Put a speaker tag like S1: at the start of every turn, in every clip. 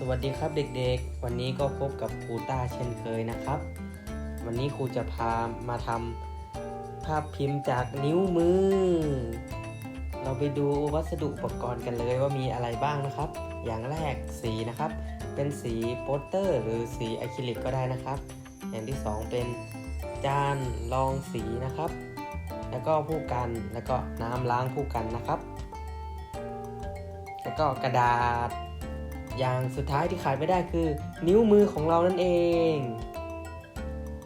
S1: สวัสดีครับเด็กๆ วันนี้ก็พบกับครูต้าเช่นเคยนะครับ วันนี้ครูจะพามาทำภาพพิมพ์จากนิ้วมือ เราไปดูวัสดุอุปกรณ์กันเลยว่ามีอะไรบ้างนะครับ อย่างแรกสีนะครับ เป็นสีโปสเตอร์ หรือสีอะคริลิกก็ได้นะครับ อย่างที่สองเป็นจานรองสีนะครับ แล้วก็ผู้กันแล้วก็น้ำล้างผู้กันนะครับ แล้วก็กระดาษ อย่างสุดท้ายที่ขาดไม่ได้คือ นิ้วมือของเรานั่นเอง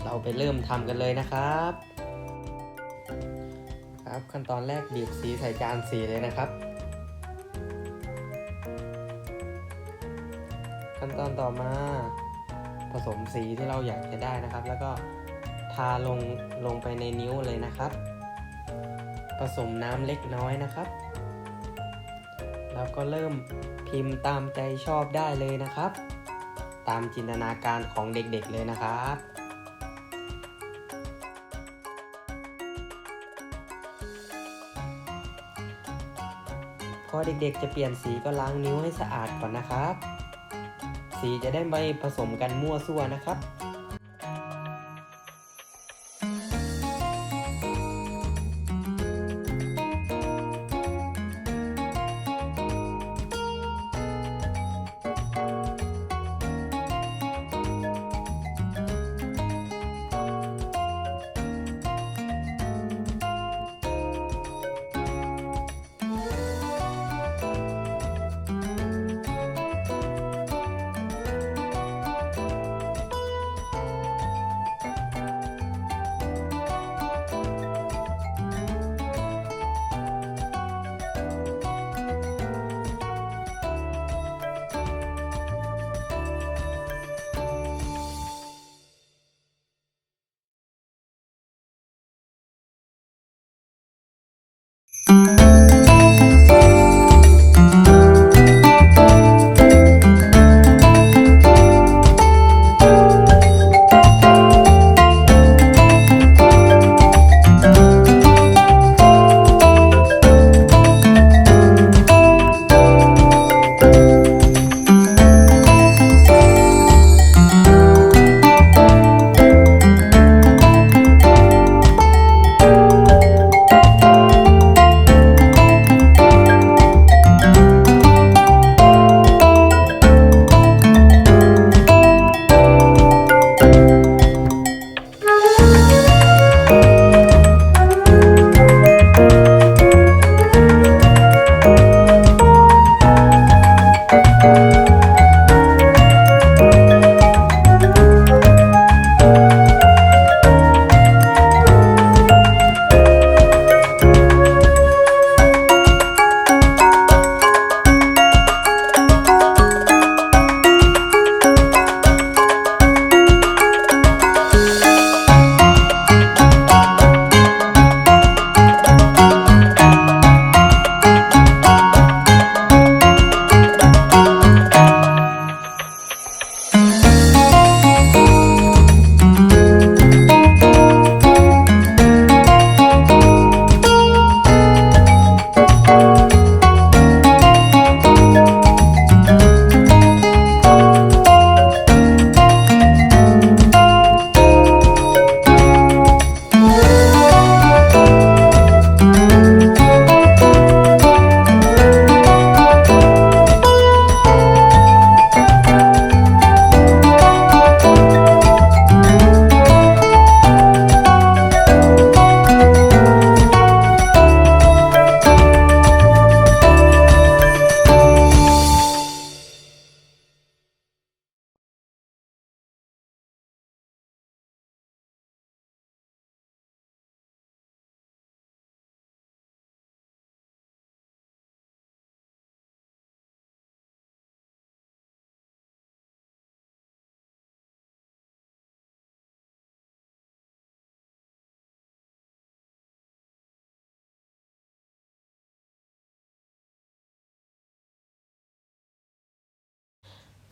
S1: เราไปเริ่มทำกันเลยนะครับ ครับขั้นตอนแรกบีบสีใส่จานสีเลยนะครับ ขั้นตอนต่อมา ผสมสีที่เราอยากจะได้นะครับ แล้วก็ทาลงลงไปในนิ้วเลยนะครับ ผสมน้ำเล็กน้อยนะครับ แล้วก็เริ่ม พิมพ์ตามใจชอบได้เลยนะครับ ตามจินตนาการของเด็กๆเลยนะครับพอเด็กๆจะเปลี่ยนสีก็ล้างนิ้วให้สะอาดก่อนนะครับ สีจะได้ไม่ผสมกันมั่วซั่วนะครับ Thank you.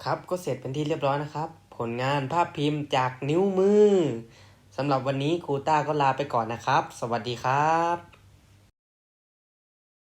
S1: ครับก็เสร็จเป็นที่เรียบร้อยนะครับ ผลงานภาพพิมพ์จากนิ้วมือสำหรับวันนี้ครูต้าก็ลาไปก่อนนะครับ สวัสดีครับ